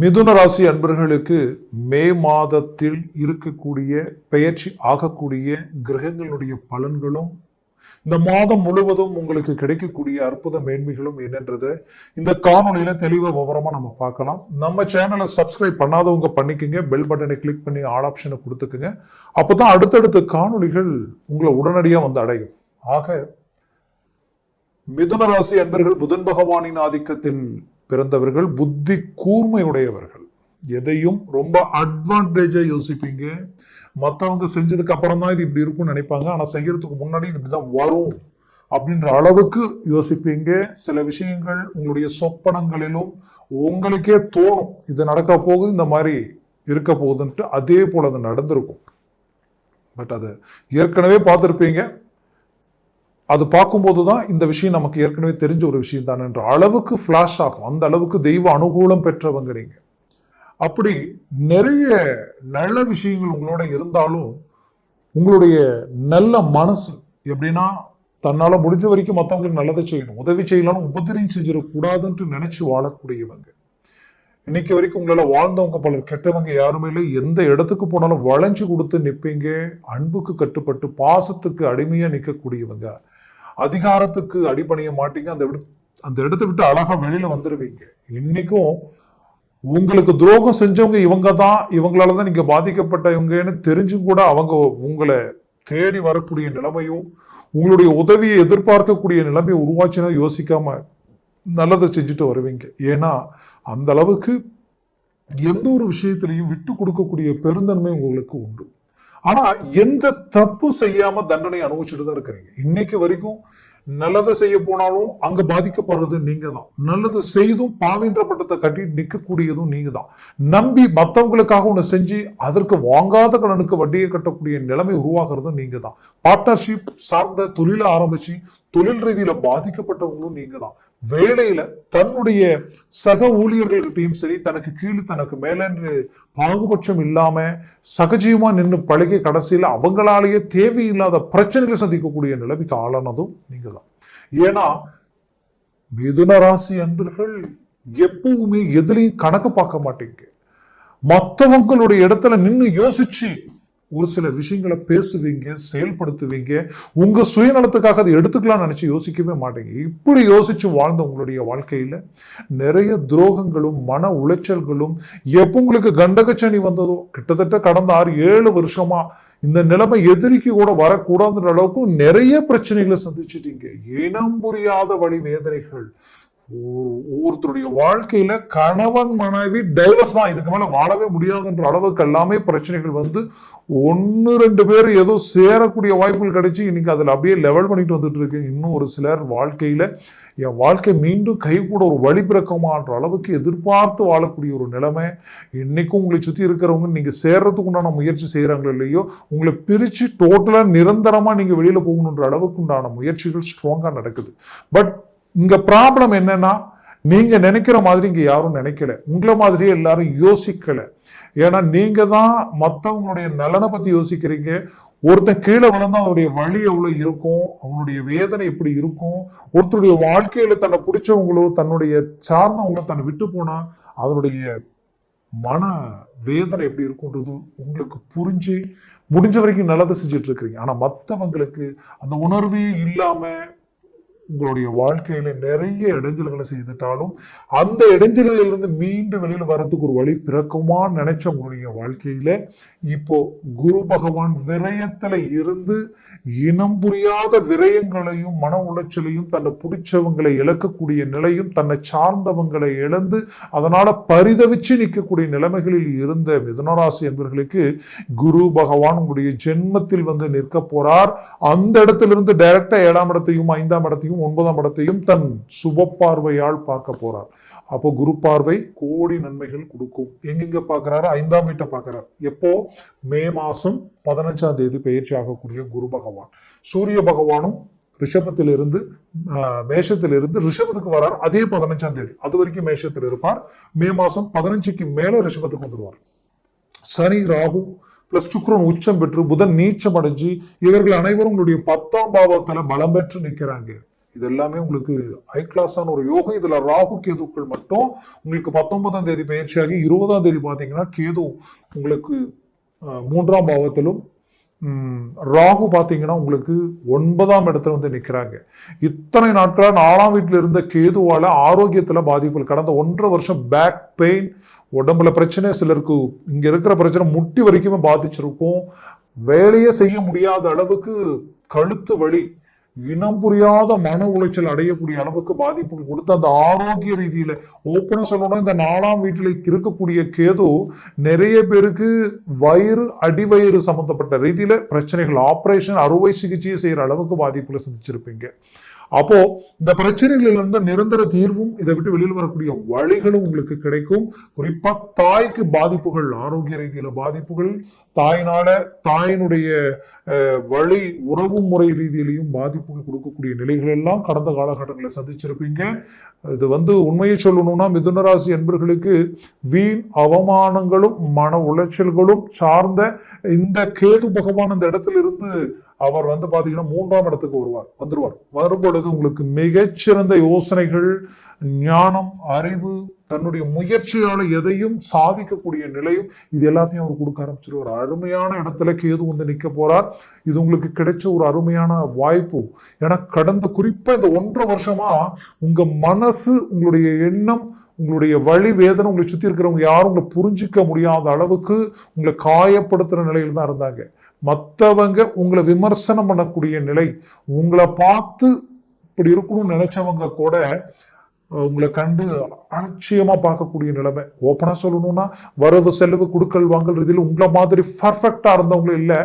மிதுன ராசி அன்பர்களுக்கு மே மாதத்தில் இருக்கக்கூடிய பெயர்ச்சி ஆகக்கூடிய கிரகங்களுடைய பலன்களும் இந்த மாதம் முழுவதும் உங்களுக்கு கிடைக்கக்கூடிய அற்புத மேன்மைகளும் என்னன்றதை இந்த காணொலியில தெளிவாக விவரமா நம்ம பார்க்கலாம். நம்ம சேனலை சப்ஸ்கிரைப் பண்ணாதவங்க பண்ணிக்கங்க. பெல் பட்டனை கிளிக் பண்ணி ஆல் ஆப்ஷனை கொடுத்துக்குங்க. அப்போதான் அடுத்தடுத்த காணொளிகள் உங்களை உடனடியாக வந்து அடையும். ஆக மிதுன ராசி அன்பர்கள் புதன் பகவானின் ஆதிக்கத்தில் பிறந்தவர்கள் புத்தி கூர்மையுடையவர்கள். எதையும் ரொம்ப அட்வான்டேஜாக யோசிப்பீங்க. மற்றவங்க செஞ்சதுக்கு அப்புறம் தான் இது இப்படி இருக்கும்னு நினைப்பாங்க. ஆனால் செய்கிறதுக்கு முன்னாடி இது இப்படிதான் வரும் அப்படின்ற அளவுக்கு யோசிப்பீங்க. சில விஷயங்கள் உங்களுடைய சொப்பனங்களிலும் உங்களுக்கே தோணும். இது நடக்க போகுது இந்த மாதிரி இருக்க போகுதுன்ட்டு அதே போல் அது நடந்திருக்கும். பட் அது ஏற்கனவே பார்த்துருப்பீங்க. அது பார்க்கும்போது தான் இந்த விஷயம் நமக்கு ஏற்கனவே தெரிஞ்ச ஒரு விஷயம் தான் என்ற அளவுக்கு ஃப்ளாஷ் ஆகும். அந்த அளவுக்கு தெய்வ அனுகூலம் பெற்றவங்க நீங்க. அப்படி நிறைய நல்ல விஷயங்கள் உங்களோட இருந்தாலும் உங்களுடைய நல்ல மனசு எப்படின்னா தன்னால் முடிஞ்ச வரைக்கும் மற்றவங்களுக்கு நல்லதை செய்யணும். உதவி செய்யலாம் உபத்திரியம் செஞ்சிடக்கூடாதுன்ட்டு நினைச்சு வாழக்கூடியவங்க. இன்னைக்கு வரைக்கும் உங்களால் வாழ்ந்தவங்க பலர் கெட்டவங்க யாருமே இல்லை. எந்த இடத்துக்கு போனாலும் வளைஞ்சு கொடுத்து நிற்பீங்க அன்புக்கு கட்டுப்பட்டு பாசத்துக்கு அடிமையாக நிற்கக்கூடியவங்க அதிகாரத்துக்கு அடிபணிய மாட்டீங்க. அந்த விட அந்த இடத்தை விட்டு அழகா வெளியில வந்துருவீங்க. இன்னைக்கும் உங்களுக்கு துரோகம் செஞ்சவங்க இவங்க தான் இவங்களால தான் நீங்க பாதிக்கப்பட்டவங்கன்னு தெரிஞ்சும் கூட அவங்க உங்களை தேடி வரக்கூடிய நிலைமையும் உங்களுடைய உதவியை எதிர்பார்க்கக்கூடிய நிலைமையை உருவாச்சுன்னா யோசிக்காம நல்லதை செஞ்சுட்டு வருவீங்க. ஏன்னா அந்த அளவுக்கு எந்த ஒரு விஷயத்திலையும் விட்டு கொடுக்கக்கூடிய பெருந்தன்மை உங்களுக்கு உண்டு. ஆனா எந்த தப்பு செய்யாம தண்டனை அனுபவிச்சுட்டு தான் இருக்கிறீங்க. இன்னைக்கு வரைக்கும் நல்லதை செய்ய போனாலும் அங்க பாதிக்கப்படுறது நீங்க தான் நல்லது செய்தும் பாவின்ற பட்டத்தை கட்டி நிற்கக்கூடியதும் நீங்க தான் நம்பி மற்றவங்களுக்காக ஒன்று செஞ்சு அதற்கு வாங்காத கடனுக்கு வட்டியை கட்டக்கூடிய நிலைமை உருவாக்குறதும் நீங்க தான் பார்ட்னர்ஷிப் சார்ந்த தொழிலை ஆரம்பிச்சு தொழில் ரீதியில பாதிக்கப்பட்டவங்களும் நீங்க தான் வேலையில தன்னுடைய சக ஊழியர்கள்கிட்டையும் சரி தனக்கு கீழே தனக்கு மேலன்று பாகுபட்சம் இல்லாம சகஜீவமா நின்று பழகி கடைசியில அவங்களாலேயே தேவையில்லாத பிரச்சனைகளை சந்திக்கக்கூடிய நிலைமைக்கு ஆளானதும் நீங்க தான் ஏன்னா மிதுன ராசி அன்பர்கள் எப்பவுமே எதுலையும் கணக்கு பார்க்க மாட்டீங்க. மற்றவங்களுடைய இடத்துல நின்று யோசிச்சு ஒரு சில விஷயங்களை பேசுவீங்க செயல்படுத்துவீங்க உங்க சுயநலத்துக்காக அதை எடுத்துக்கலாம்னு நினச்சி யோசிக்கவே மாட்டீங்க. இப்படி யோசிச்சு வாழ்ந்த உங்களுடைய வாழ்க்கையில நிறைய துரோகங்களும் மன உளைச்சல்களும் எப்போ உங்களுக்கு கண்டகச்சனி வந்ததோ கிட்டத்தட்ட கடந்த ஆறு ஏழு வருஷமா இந்த நிலைமை எதிரிக்கு கூட வரக்கூடாதுன்ற அளவுக்கு நிறைய பிரச்சனைகளை சந்திச்சிட்டீங்க. இனம் புரியாத வழி வேதனைகள். ஒருத்தருடைய வாழ்க்கையில கணவன் மனைவி டைவர்ஸ் தான். இதுக்கு மேல வாழவே முடியாதுன்ற அளவுக்கு எல்லாமே பிரச்சனைகள் வந்து ஒன்னு ரெண்டு பேர் ஏதோ சேரக்கூடிய வாய்ப்புகள் கிடைச்சி இன்னைக்கு அதுல அப்படியே லெவல் பண்ணிட்டு வந்துட்டு இருக்கு. இன்னும் ஒரு சிலர் வாழ்க்கையில என் வாழ்க்கை மீண்டும் கை கூட ஒரு வழி பிறக்கமான்ற அளவுக்கு எதிர்பார்த்து வாழக்கூடிய ஒரு நிலைமை. இன்னைக்கும் உங்களை சுத்தி இருக்கிறவங்க நீங்க சேர்றதுக்கு உண்டான முயற்சி செய்யறாங்களோ இல்லையோ உங்களை பிரிச்சு டோட்டலா நிரந்தரமா நீங்க வெளியில போகணுன்ற அளவுக்கு உண்டான முயற்சிகள் ஸ்ட்ராங்கா நடக்குது. பட் இங்கே ப்ராப்ளம் என்னன்னா நீங்கள் நினைக்கிற மாதிரி இங்கே யாரும் நினைக்கல. உங்களை மாதிரியே எல்லாரும் யோசிக்கலை. ஏன்னா நீங்கள் தான் மற்றவங்களுடைய நலனை பற்றி யோசிக்கிறீங்க. ஒருத்தன் கீழே விழுந்தா அவனுடைய வழி எவ்வளோ இருக்கும்? அவனுடைய வேதனை எப்படி இருக்கும்? ஒருத்தருடைய வாழ்க்கையில் தன்னை பிடிச்சவங்களோ தன்னுடைய சார்ந்தவங்களோ தன்னை விட்டு போனால் அதனுடைய மன வேதனை எப்படி இருக்குன்றது உங்களுக்கு புரிஞ்சு முடிஞ்ச வரைக்கும் நல்லதை செஞ்சுட்டு இருக்கிறீங்க. ஆனால் மற்றவங்களுக்கு அந்த உணர்வே இல்லாமல் உங்களுடைய வாழ்க்கையில நிறைய இடைஞ்சல்களை செய்துட்டாலும் அந்த இடைஞ்சல்களில் இருந்து மீண்டு வெளியில் வர்றதுக்கு ஒரு வழி பிறக்குமான்னு நினைச்ச உங்களுடைய வாழ்க்கையில இப்போ குரு பகவான் விரயத்துல இருந்து இனம் புரியாத விரயங்களையும் மன உளைச்சலையும் தன்னை பிடிச்சவங்களை இழக்கக்கூடிய நிலையும் தன்னை சார்ந்தவங்களை இழந்து அதனால பரிதவிச்சு நிற்கக்கூடிய நிலைமைகளில் இருந்த மிதுனராசி என்பவர்களுக்கு குரு பகவான் உங்களுடைய ஜென்மத்தில் வந்து நிற்க போறார். அந்த இடத்திலிருந்து டைரக்டா ஏழாம் இடத்தையும் ஐந்தாம் இடத்தையும் ஒன்பதாம் இடத்தையும் தன் சுப பார்வையால் பார்க்க போறார். அப்போ குரு பார்வை கோடி நன்மைகள் கொடுக்கும். எங்கெங்க பார்க்கறாரு? ஐந்தாம் வீட்டை பார்க்கறார். எப்போ? மே மாசம் பதினஞ்சாம் தேதி பயிற்சி ஆகக்கூடிய குரு பகவான். சூரிய பகவானும் ரிஷபத்திலிருந்து மேஷத்திலிருந்து ரிஷபத்துக்கு வரார். அதே பதினஞ்சாம் தேதி. அது வரைக்கும் மேஷத்தில் இருப்பார். மே மாசம் பதினஞ்சுக்கு மேல ரிஷபத்துக்கு வந்துடுவார் சனி ராகு பிளஸ் சுக்ரன் உச்சம் பெற்று புதன் நீச்சம் அடைஞ்சு இவர்கள் அனைவரும் உங்களுடைய பத்தாம் பாவத்துல பலம் பெற்று நிற்கிறாங்க. இது எல்லாமே உங்களுக்கு ஹை கிளாஸான ஒரு யோகம். இதுல ராகு கேதுக்கள் மட்டும் உங்களுக்கு பத்தொன்பதாம் தேதி பயிற்சியாகி இருபதாம் தேதி பார்த்தீங்கன்னா கேது உங்களுக்கு மூன்றாம் பாவத்திலும் ராகு பார்த்தீங்கன்னா உங்களுக்கு ஒன்பதாம் இடத்துல வந்து நிற்கிறாங்க இத்தனை நாட்களாக நாலாம் வீட்டில் இருந்த கேதுவால் ஆரோக்கியத்தில் பாதிப்புகள். கடந்த ஒன்றரை வருஷம் பேக் பெயின் உடம்புல பிரச்சனை சிலருக்கு இங்கே இருக்கிற பிரச்சனை முட்டி வரைக்குமே பாதிச்சிருக்கும். வேலையே செய்ய முடியாத அளவுக்கு கழுத்து வலி இனம் புரியாத மன உளைச்சல் அடையக்கூடிய அளவுக்கு பாதிப்பு கொடுத்து அந்த ஆரோக்கிய ரீதியில ஓப்பனா சொல்லணும்னா இந்த நாலாம் வீட்டில் இருக்கக்கூடிய கேது நிறைய பேருக்கு வயிறு அடிவயிறு சம்பந்தப்பட்ட ரீதியில பிரச்சனைகள் ஆப்ரேஷன் அறுவை சிகிச்சையை செய்யற அளவுக்கு பாதிப்புல சந்திச்சிருப்பீங்க. அப்போ இந்த பிரச்சனைகளிலிருந்து நிரந்தர தீர்வும் இதை விட்டு வெளியில் வரக்கூடிய வழிகளும் உங்களுக்கு கிடைக்கும். குறிப்பா தாய்க்கு பாதிப்புகள் ஆரோக்கிய ரீதியில பாதிப்புகள் தாயினால தாயினுடைய வழி உறவு முறை ரீதியிலையும் பாதிப்புகள் கொடுக்கக்கூடிய நிலைகள் எல்லாம் கடந்த காலகட்டங்களில் சந்திச்சிருப்பீங்க. இது வந்து உண்மையை சொல்லணும்னா மிதுனராசி என்பர்களுக்கு வீண் அவமானங்களும் மன உளைச்சல்களும் சார்ந்த இந்த கேது பகவான் அந்த இடத்துல இருந்து அவர் வந்து பாத்தீங்கன்னா மூன்றாம் இடத்துக்கு வருவார் வந்துருவார். வரும்பொழுது உங்களுக்கு மிகச்சிறந்த யோசனைகள் ஞானம் அறிவு தன்னுடைய முயற்சியால எதையும் சாதிக்கக்கூடிய நிலையும் இது எல்லாத்தையும் அவர் கொடுக்க ஆரம்பிச்சிருவார். அருமையான இடத்துல கேது வந்து நிற்க போறார். இது உங்களுக்கு கிடைச்ச ஒரு அருமையான வாய்ப்பு. ஏன்னா கடந்த குறிப்பா இந்த ஒன்றரை வருஷமா உங்க மனசு உங்களுடைய எண்ணம் உங்களுடைய வழி வேதனை உங்களை சுத்தி இருக்கிறவங்க யாரும் உங்களை புரிஞ்சிக்க முடியாத அளவுக்கு உங்களை காயப்படுத்துற நிலையில தான் இருந்தாங்க. மற்றவங்க உங்களை விமர்சனம் பண்ணக்கூடிய நிலை உங்களை பார்த்து இப்படி இருக்கணும்னு நினைச்சவங்க கூட உங்களை கண்டு அலட்சியமாக பார்க்கக்கூடிய நிலைமை. ஓப்பனாக சொல்லணும்னா வரவு செலவு கொடுக்கல் வாங்கல் இதில் உங்களை மாதிரி பர்ஃபெக்டாக இருந்தவங்களும் இல்லை.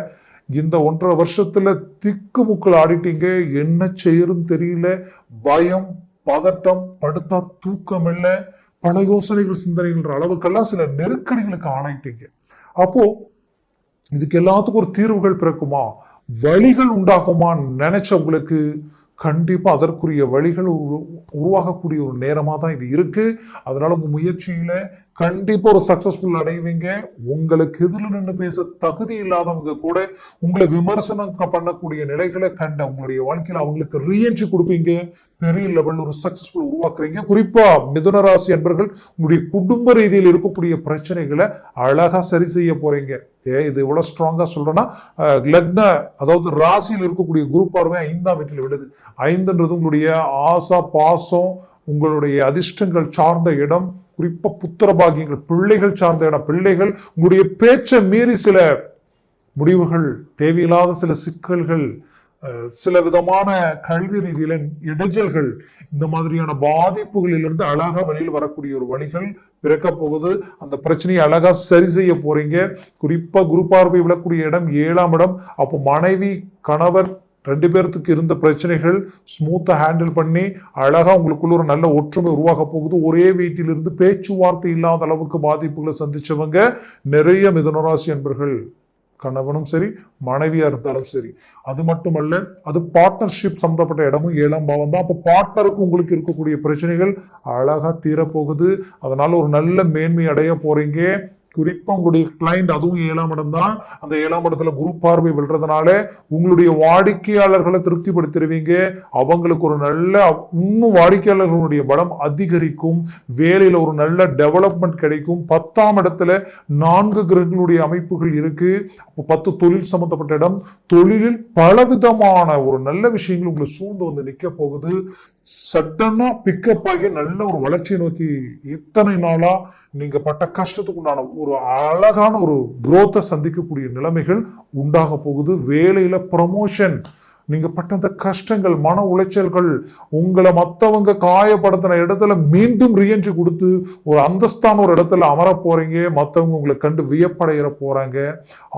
இந்த ஒன்றரை வருஷத்தில் திக்கு முக்கள் ஆடிட்டீங்க. என்ன செய்யறதுன்னு தெரியல. பயம் பதட்டம் படுத்தா தூக்கம் இல்லை. பல யோசனைகள் சிந்தனைகள் அளவுக்கெல்லாம் சில நெருக்கடிகளுக்கு ஆளாயிட்டீங்க. அப்போது இதுக்கு எல்லாத்துக்கும் ஒரு தீர்வுகள் பிறக்குமா? வழிகள் உண்டாகுமான்னு நினைச்சவங்களுக்கு கண்டிப்பாக அதற்குரிய வழிகள் உருவாகக்கூடிய ஒரு நேரமாக தான் இது இருக்குது அதனால் உங்கள் முயற்சியில் கண்டிப்பாக ஒரு சக்ஸஸ்ஃபுல் அடைவீங்க. உங்களுக்கு எதில் நின்று பேச தகுதி இல்லாதவங்க கூட உங்களை விமர்சனம் பண்ணக்கூடிய நிலைகளை கண்ட அவங்களுடைய வாழ்க்கையில் அவங்களுக்கு ரீஎன்ட்ரி கொடுப்பீங்க. பெரிய லெவலில் ஒரு சக்ஸஸ்ஃபுல் உருவாக்குறீங்க. குறிப்பாக மிதுனராசி என்பர்கள் உங்களுடைய குடும்ப ரீதியில் இருக்கக்கூடிய பிரச்சனைகளை அழகாக சரி செய்ய போகிறீங்க இது எவ்வளோ ஸ்ட்ராங்காக சொல்கிறேன்னா லக்ன அதாவது ராசியில் இருக்கக்கூடிய குரு பார்வை ஐந்தாம் வீட்டில் விடுது ஐந்துன்றது உங்களுடைய ஆசா பாசம் உங்களுடைய அதிர்ஷ்டங்கள் சார்ந்த இடம் குறிப்பாக புத்திர பாகியங்கள் பிள்ளைகள் சார்ந்த இடம் பிள்ளைகள் உங்களுடைய பேச்சை மீறி சில முடிவுகள் தேவையில்லாத சில சிக்கல்கள் சில விதமான கல்வி ரீதியில இடைஞ்சல்கள் இந்த மாதிரியான பாதிப்புகளிலிருந்து அழகா வெளியில் வரக்கூடிய ஒரு வழிகள் பிறக்க போகுது. அந்த பிரச்சனையை அழகா சரி செய்ய போறீங்க. குறிப்பா குரு பார்வை விழக்கூடிய இடம் ஏழாம் இடம். அப்போ மனைவி கணவர் ரெண்டு பேர்த்துக்கு இருந்த பிரச்சனைகள் ஸ்மூத்தாக ஹேண்டில் பண்ணி அழகாக உங்களுக்குள்ள ஒரு நல்ல ஒற்றுமை உருவாக போகுது. ஒரே வீட்டிலிருந்து பேச்சுவார்த்தை இல்லாத அளவுக்கு பாதிப்புகளை சந்திச்சவங்க நிறைய மிதனராசி என்பர்கள் கணவனும் சரி மனைவியா இருந்தாலும் சரி. அது மட்டுமல்ல அது பார்ட்னர்ஷிப் சம்பந்தப்பட்ட இடமும் ஏழாம் பாவம் தான். அப்போ பார்ட்னருக்கு உங்களுக்கு இருக்கக்கூடிய பிரச்சனைகள் அழகா தீரப்போகுது. அதனால ஒரு நல்ல மேன்மை அடைய போறீங்க. குறிப்பா உங்களுடைய கிளைண்ட் அதுவும் ஏழாம் இடம் தான். அந்த ஏழாம் இடத்துல குரு பார்வை விழுறதுனால உங்களுடைய வாடிக்கையாளர்களை திருப்திப்படுத்திடுவீங்க. அவங்களுக்கு ஒரு நல்ல இன்னும் வாடிக்கையாளர்களுடைய பலம் அதிகரிக்கும். வேலையில ஒரு நல்ல டெவலப்மெண்ட் கிடைக்கும். பத்தாம் இடத்துல நான்கு கிரகங்களுடைய அமைப்புகள் இருக்கு. அப்போ பத்து தொழில் சம்பந்தப்பட்ட இடம். தொழிலில் பலவிதமான ஒரு நல்ல விஷயங்கள் உங்களை சூழ்ந்து வந்து நிற்க போகுது. சட்டனா பிக்கப் ஆகி நல்ல ஒரு வளர்ச்சியை நோக்கி இத்தனை நாளா நீங்க பட்ட கஷ்டத்துக்கு உண்டான ஒரு அழகான ஒரு குரோத்தை சந்திக்கக்கூடிய நிலைமைகள் உண்டாக போகுது. வேலையில ப்ரமோஷன் நீங்கள் பட்ட அந்த கஷ்டங்கள் மன உளைச்சல்கள் உங்களை மற்றவங்க காயப்படுத்தின இடத்துல மீண்டும் ரீஎன்ட்ரி கொடுத்து ஒரு அந்தஸ்தான ஒரு இடத்துல அமர போகிறீங்க மற்றவங்க உங்களை கண்டு வியப்படைகிற போகிறாங்க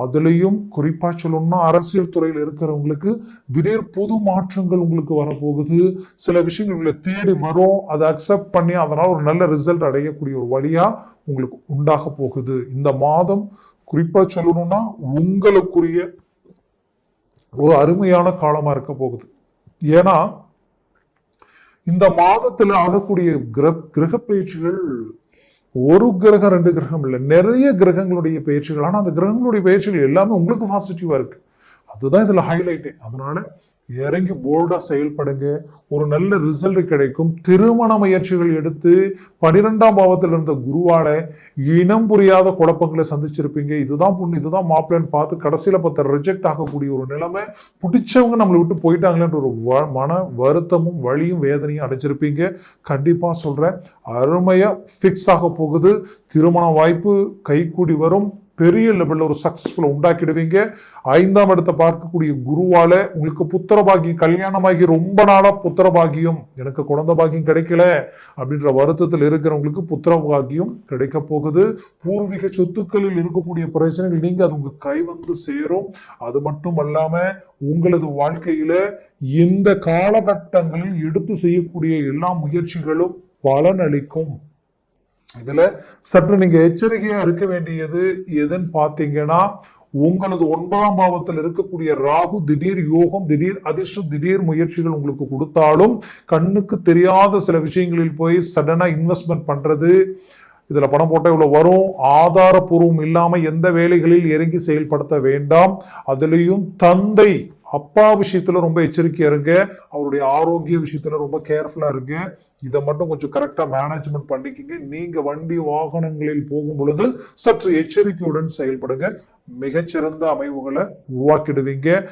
அதுலேயும் குறிப்பாக சொல்லணும்னா அரசியல் துறையில் இருக்கிறவங்களுக்கு திடீர் புது மாற்றங்கள் உங்களுக்கு வரப்போகுது. சில விஷயங்கள் உங்களை தேடி வரும். அதை அக்செப்ட் பண்ணி அதனால் ஒரு நல்ல ரிசல்ட் அடையக்கூடிய ஒரு வழியாக உங்களுக்கு உண்டாக போகுது. இந்த மாதம் குறிப்பாக சொல்லணும்னா உங்களுக்குரிய ஒரு அருமையான காலமாக இருக்க போகுது. ஏன்னா இந்த மாதத்தில் ஆகக்கூடிய கிர கிரக பயிற்சிகள் ஒரு கிரகம் ரெண்டு கிரகம் இல்லை. நிறைய கிரகங்களுடைய பயிற்சிகள். ஆனால் அந்த கிரகங்களுடைய பயிற்சிகள் எல்லாமே உங்களுக்கு பாசிட்டிவாக இருக்குது அதுதான் இதில் ஹைலைட்டே அதனால இறங்கி போல்டாக செயல்படுங்க. ஒரு நல்ல ரிசல்ட் கிடைக்கும். திருமண முயற்சிகள் எடுத்து பனிரெண்டாம் பாவத்தில் இருந்த குருவால இனம் புரியாத குழப்பங்களை சந்திச்சிருப்பீங்க. இதுதான் பொண்ணு இதுதான் மாப்பிள்ளைன்னு பார்த்து கடைசியில் பார்த்த ரிஜெக்ட் ஆகக்கூடிய ஒரு நிலைமை பிடிச்சவங்க நம்மளை விட்டு போயிட்டாங்களேன்ற ஒரு வ- மன வருத்தமும் வழியும் வேதனையும் அடைச்சிருப்பீங்க கண்டிப்பாக சொல்கிறேன் அருமையாக ஃபிக்ஸ் ஆக போகுது. திருமண வாய்ப்பு கைகூடி வரும். பெரிய லெவலில் ஒரு சக்ஸஸ்ஃபுல்லாக உண்டாக்கிடுவீங்க. ஐந்தாம் இடத்தை பார்க்கக்கூடிய குருவால் உங்களுக்கு புத்திர பாக்கியம் கல்யாணமாகி ரொம்ப நாளாக புத்திர பாக்கியம் எனக்கு குழந்த பாக்கியம் கிடைக்கல அப்படின்ற வருத்தத்தில் இருக்கிறவங்களுக்கு புத்திர பாக்கியம் கிடைக்க போகுது. பூர்வீக சொத்துக்களில் இருக்கக்கூடிய பிரச்சனைகள் நீங்கள் அது உங்கள் கை வந்து சேரும். அது மட்டும் அல்லாமல் உங்களது வாழ்க்கையில் இந்த காலகட்டங்களில் எடுத்து செய்யக்கூடிய எல்லா முயற்சிகளும் பலனளிக்கும். இதுல சற்று நீங்க எச்சரிக்கையா இருக்க வேண்டியது எதுன்னு பாத்தீங்கன்னா உங்களது ஒன்பதாம் பாவத்தில் இருக்கக்கூடிய ராகு திடீர் யோகம் திடீர் அதிர்ஷ்டம் திடீர் முயற்சிகள் உங்களுக்கு கொடுத்தாலும் கண்ணுக்கு தெரியாத சில விஷயங்களில் போய் சடனா இன்வெஸ்ட்மெண்ட் பண்றது இதுல பணம் போட்டா இவ்வளவு வரும் ஆதாரபூர்வம் இல்லாம எந்த வேலைகளில் இறங்கி செயல்படுத்த வேண்டாம். அதுலேயும் தந்தை அப்பா விஷயத்துல ரொம்ப எச்சரிக்கையா இருங்க. அவருடைய ஆரோக்கிய விஷயத்துல ரொம்ப கேர்ஃபுல்லா இருங்க. இதை மட்டும் கொஞ்சம் கரெக்டா மேனேஜ்மெண்ட் பண்ணிக்கிங்க. நீங்க வண்டி வாகனங்களில் போகும் பொழுது சற்று எச்சரிக்கையுடன் செயல்படுங்க. மிகச்சிறந்த அமைவுகளை உருவாக்கிடுவீங்க.